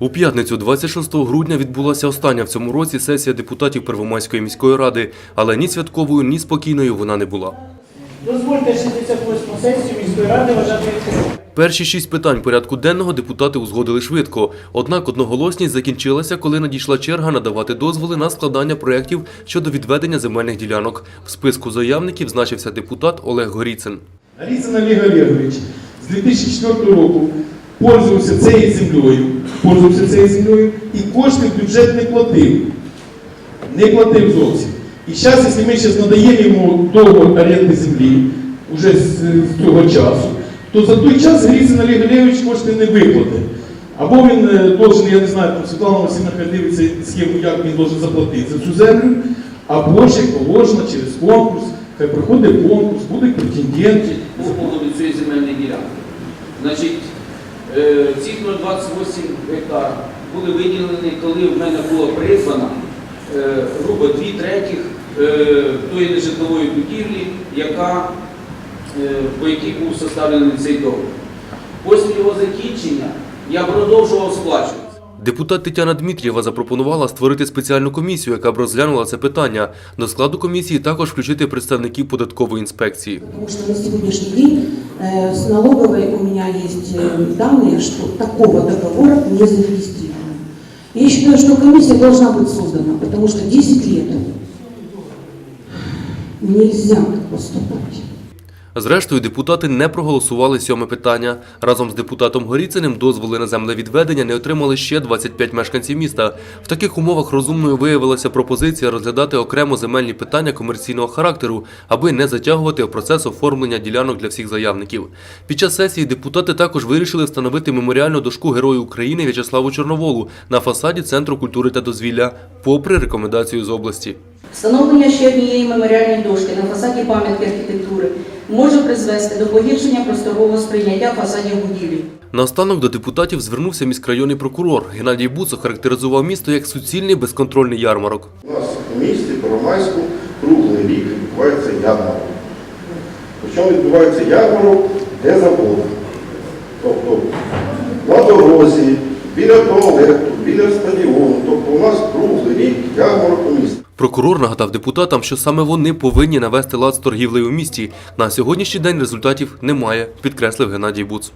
У п'ятницю, 26 грудня, відбулася остання в цьому році сесія депутатів Первомайської міської ради, але ні святковою, ні спокійною вона не була. Дозвольте 68 сесію міської ради вважати відкритою. Перші шість питань порядку денного депутати узгодили швидко. Однак одноголосність закінчилася, коли надійшла черга надавати дозволи на складання проєктів щодо відведення земельних ділянок. В списку заявників значився депутат Олег Горіцин. Аліцин Олег Олегович з 2004 року пользувався цією землею, пользувався цією землею і кошти в бюджет не платив. Не платив зовсім. І зараз, якщо ми зараз надаємо йому договор оренди землі, вже з, цього часу, то за той час Аліцин Олег кошти не виплатить. Або він е, должен, я не знаю, там Світлана Васильівна дивиться схему, як він должен заплатити за цю землю, або як положено через конкурс, хай проходить конкурс, будуть претенденти. по поводу цієї земельної ділянки. Значить, ці 028 гектар були виділені, коли в мене була призвана е, грубо дві третіх е, тої нежитлової будівлі, яка, е, по якій був составлений цей договір. Після його закінчення я продовжував сплачувати. Депутат Тетяна Дмитрієва запропонувала створити спеціальну комісію, яка б розглянула це питання. До складу комісії також включити представників податкової інспекції. Потому что на сегодняшний день э, с налоговой у меня есть э, данные, что такого договора не зарегистрировано. Я считаю, что комиссия должна быть создана, потому что 10 лет нельзя так поступать. Зрештою, депутати не проголосували сьоме питання. Разом з депутатом Горіциним дозволи на землевідведення не отримали ще 25 мешканців міста. В таких умовах розумною виявилася пропозиція розглядати окремо земельні питання комерційного характеру, аби не затягувати процес оформлення ділянок для всіх заявників. Під час сесії депутати також вирішили встановити меморіальну дошку Герою України В'ячеславу Чорноволу на фасаді Центру культури та дозвілля, попри рекомендацію з області. Встановлення ще однієї меморіальної дошки на фасаді пам'ятки архітектури може призвести до погіршення просторового сприйняття фасадів будівлі. Наостанок до депутатів звернувся міськрайонний прокурор. Геннадій Буцо характеризував місто як суцільний безконтрольний ярмарок. У нас у місті Первомайську круглий рік відбувається ярмарок. Причому відбувається ярмарок де завгодно. Тобто на дорозі, біля туалету, біля стадіону. Тобто у нас круглий рік ярмарок у місті. Прокурор нагадав депутатам, що саме вони повинні навести лад з торгівлею у місті. На сьогоднішній день результатів немає, підкреслив Геннадій Буц.